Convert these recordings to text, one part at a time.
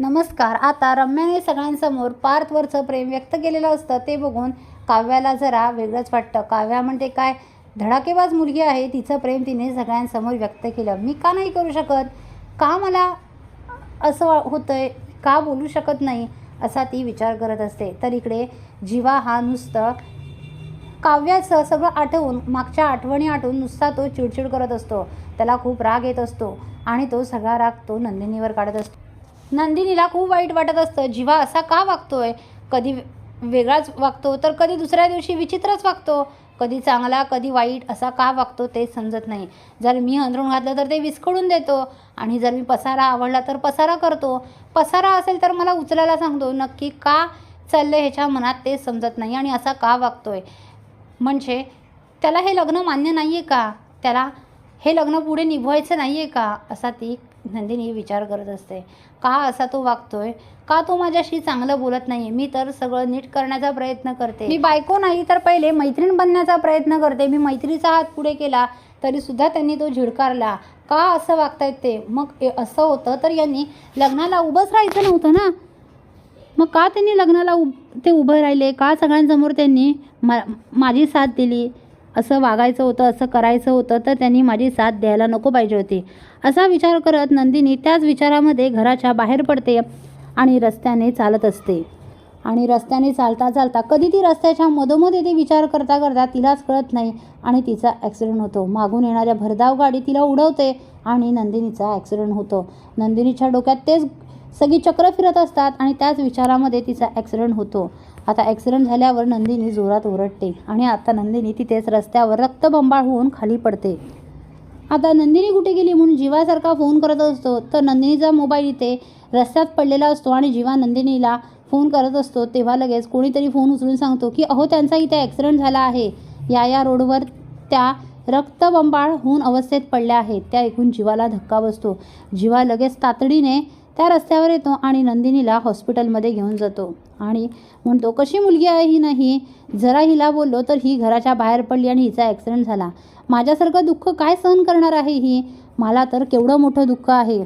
नमस्कार. आता रम्याने सगळ्यांसमोर पार्थवरचं प्रेम व्यक्त केलेलं असतं. ते बघून काव्याला जरा वेगळंच वाटतं. काव्या म्हणते काय? धडाकेबाज मुलगी आहे. तिचं प्रेम तिने सगळ्यांसमोर व्यक्त केलं. मी का नाही करू शकत? का मला असं वा- होतंय? का बोलू शकत नाही? असा ती विचार करत असते. तर इकडे जीवा हा नुसतं काव्याचं सगळं आठवून मागच्या आठवणी आठवून नुसता तो चिडचिड करत असतो. त्याला खूप राग येत असतो आणि तो सगळा राग तो नंदिनीवर काढत असतो. नंदिनीला खूप वाईट वाटत असतं. जीवा असा का वागतोय? कधी वेगळाच वागतो तर कधी दुसऱ्या दिवशी विचित्रच वागतो. कधी चांगला कधी वाईट असा का वागतो ते समजत नाही. जर मी अंथरूण घातलं तर ते विस्कळून देतो. आणि जर मी पसारा आवडला तर पसारा करतो. पसारा असेल तर मला उचलायला सांगतो. नक्की का चाललं ह्याच्या मनात ते समजत नाही आणि असा का वागतोय? म्हणजे त्याला हे लग्न मान्य नाही आहे का? त्याला हे लग्न पुढे निभवायचं नाही आहे का? असा ती नंदिनी विचार करत असते का असा तो वागतोय? का तो माझ्याशी चांगलं बोलत नाही मी तर सगळं नीट करण्याचा प्रयत्न करते. मी बायको नाही तर पहिले मैत्रीण बनण्याचा प्रयत्न करते. मी मैत्रीचा हात पुढे केला तरीसुद्धा त्यांनी तो झिडकारला. का असं वागतायत ते? मग ए- असं होतं तर यांनी लग्नाला उभंच राहायचं नव्हतं ना? मग का त्यांनी लग्नाला उ ते उभं राहिले? का सगळ्यांसमोर त्यांनी मा माझी साथ दिली? असं वागायचं होतं असं करायचं होतं तर त्यांनी माझी साथ द्यायला नको पाहिजे होती. असा विचार करत नंदिनी त्याच विचारामध्ये घराच्या बाहेर पडते आणि रस्त्याने चालत असते. आणि रस्त्याने चालता चालता कधी ती रस्त्याच्या मधोमध येते विचार करता करता तिलाच कळत नाही आणि तिचा ॲक्सिडेंट होतो. मागून येणाऱ्या भरधाव गाडी तिला उडवते आणि नंदिनीचा ॲक्सिडेंट होतो. नंदिनीच्या डोक्यात तेच सगळी चक्र फिरत असतात आणि त्याच विचारामध्ये तिचा ॲक्सिडेंट होतो. आता ॲक्सिडेंट झाल्यावर नंदिनी जोरात ओरडते आणि आता नंदिनी तिथेच रस्त्यावर रक्तबंबाळ होऊन खाली पडते. आता नंदिनी कुठे गेली म्हणून जीवासारखा फोन करत असतो तर नंदिनीचा मोबाईल इथे रस्त्यात पडलेला असतो आणि जीवा नंदिनीला फोन करत असतो तेव्हा लगेच कोणीतरी फोन उचलून सांगतो की अहो त्यांचा इथे ॲक्सिडेंट झाला आहे. या या रोडवर त्या रक्तबंबाळ होऊन अवस्थेत पडल्या आहेत. त्या ऐकून जीवाला धक्का बसतो. जीवा लगेच तातडीने त्या रस्त्यावर येतो आणि नंदिनीला हॉस्पिटलमध्ये घेऊन जातो. आणि म्हणतो कशी मुलगी आहे ही नाही? जरा हिला बोललो तर ही घराच्या बाहेर पडली आणि हिचा ॲक्सिडेंट झाला. माझ्यासारखं दुःख काय सहन करणार आहे ही? मला तर केवढं मोठं दुःख आहे.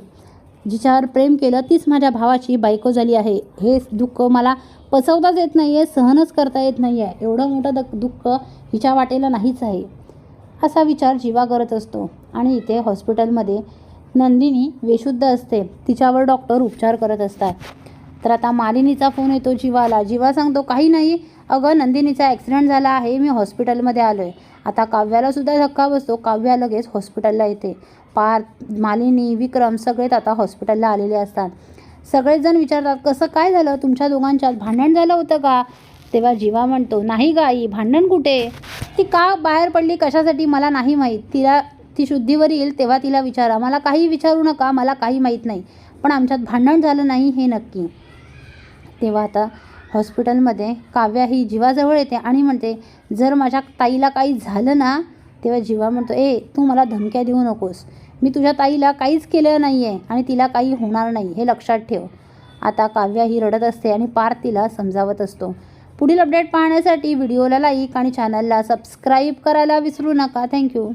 जिच्यावर प्रेम केलं तीच माझ्या भावाची बायको झाली आहे. हे दुःख मला पचवताच येत नाही आहे सहनच करता येत नाही आहे एवढं मोठं द दुःख हिच्या वाटेला नाहीच आहे. असा विचार जीवा करत असतो. आणि इथे हॉस्पिटलमध्ये नंदिनी बेशुद्ध असते. तिच्यावर डॉक्टर उपचार करत असतात. तर आता मालिनीचा फोन येतो जीवाला. जीवा सांगतो काही नाही. अगं नंदिनीचा ॲक्सिडेंट झाला आहे. मी हॉस्पिटलमध्ये आलो आहे आता काव्याला सुद्धा धक्का बसतो. काव्या लगेच हॉस्पिटलला येते. पार्थ मालिनी विक्रम सगळेच आता हॉस्पिटलला आलेले असतात. सगळेजण विचारतात कसं काय झालं? तुमच्या दोघांच्यात भांडण झालं होतं का? तेव्हा जीवा म्हणतो नाही गाई. भांडण कुठे? ती का बाहेर पडली? कशासाठी? मला नाही माहीत. तिला ती शुद्धीवर येईल तेव्हा तिला विचारा. मला काही विचारू नका मला काही माहीत नाही पण आमच्यात भांडण झालं नाही हे नक्की. तेव्हा आता हॉस्पिटलमध्ये काव्या ही जीवाजवळ येते आणि म्हणते जर माझ्या ताईला काही झालं ना? तेव्हा जीवा म्हणतो ए तू मला धमक्या देऊ नकोस. मी तुझ्या ताईला काहीच केलं नाही आहे आणि तिला काही होणार नाही हे लक्षात ठेव. आता काव्या ही रडत असते आणि पार तिला समजावत असतो. पुढील अपडेट पाहण्यासाठी व्हिडिओला लाईक आणि चॅनलला सबस्क्राईब करायला विसरू नका. थँक्यू.